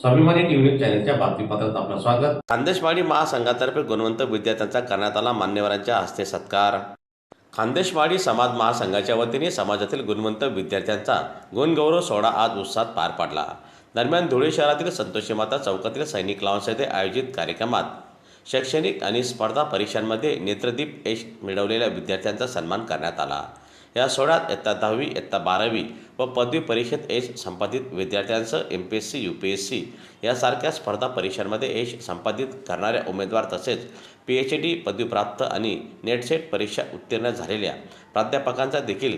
स्वाभिमानी न्यूज चॅनलच्या बातमीपत्रात आपलं स्वागत. खानदेशवाडी महासंघातर्फे गुणवंत विद्यार्थ्यांचा करण्यात आला मान्यवरांच्या हस्ते सत्कार. खानदेशवाडी समाज महासंघाच्या वतीने समाजातील गुणवंत विद्यार्थ्यांचा गुणगौरव सोहळा आज उत्साहात पार पडला. दरम्यान धुळे शहरातील संतोषी माता चौकातील सैनिक लावन्स येथे आयोजित कार्यक्रमात शैक्षणिक आणि स्पर्धा परीक्षांमध्ये नेत्रदीप यश मिळवलेल्या विद्यार्थ्यांचा सन्मान करण्यात आला. या सोहळ्यात इयत्ता दहावी इयत्ता बारावी व पदवी परीक्षेत यश संपादित विद्यार्थ्यांसह M P S C U P S C यासारख्या स्पर्धा परीक्षांमध्ये यश संपादित करणाऱ्या उमेदवार तसेच पी एच डी पदवीप्राप्त आणि नेटसेट परीक्षा उत्तीर्ण झालेल्या प्राध्यापकांचा देखील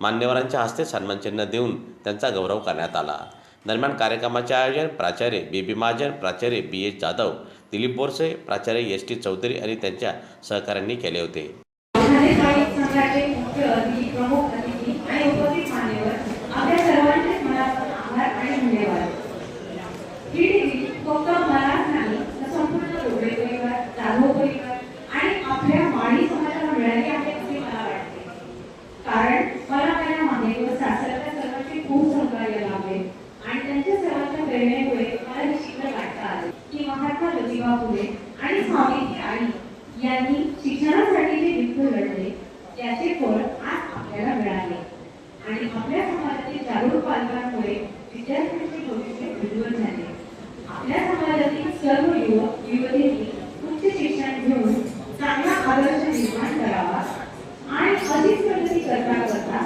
मान्यवरांच्या हस्ते सन्मानचिन्ह देऊन त्यांचा गौरव करण्यात आला. दरम्यान कार्यक्रमाचे आयोजन प्राचार्य बी बी महाजन प्राचार्य बी एच जाधव दिलीप बोरसे प्राचार्य एस टी चौधरी आणि त्यांच्या सहकाऱ्यांनी केले होते. संघाचे मुख्य अतिथी प्रमुख अतिथी आणि उपस्थित मान्यवर आपल्या सर्वांचे मनापासून आभार आणि धन्यवाद. ही डिग्री फक्त मलाच नाही तर संपूर्ण डोबळे परिवार जाधव परिवार आणि आपल्या वाणी समाजाला मिळाली आहे असे मला वाटते. कारण मला माझ्या मान्यवर सासऱ्याच्या सर्वांचे खूप सहकार्य लाभले आणि त्यांच्या सर्वांच्या प्रेरणेमुळे मला हे शिकत वाटतं आले. की महात्मा ज्योतिबा फुले आणि स्वामीजी आई यांनी शिक्षणासाठी जे युद्ध लढले त्याचे फळ आज आपल्याला मिळाले. आणि आपल्या समाजातील जागरूक पालकांमुळे विद्यार्थ्यांचे भविष्य उज्ज्वल झाले. आपल्या समाजातील सर्व युवक युवतींनी उच्च शिक्षण घेऊन चांगला आदर्श निर्माण करावा आणि अधिक प्रगती करता करता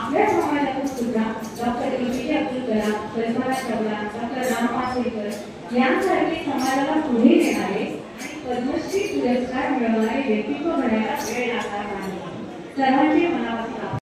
आपल्या समाजातून सुद्धा डॉक्टर ए पी जे अब्दुल कलाम कल्पना चावला डॉक्टर राम पाचवेकर यांसारखे समाजाला पुढे नेणारे आणि पद्मश्री पुरस्कार मिळवणारे व्यक्तित्व घडायला वेळ लागणार नाही. सर्वांची मनापासून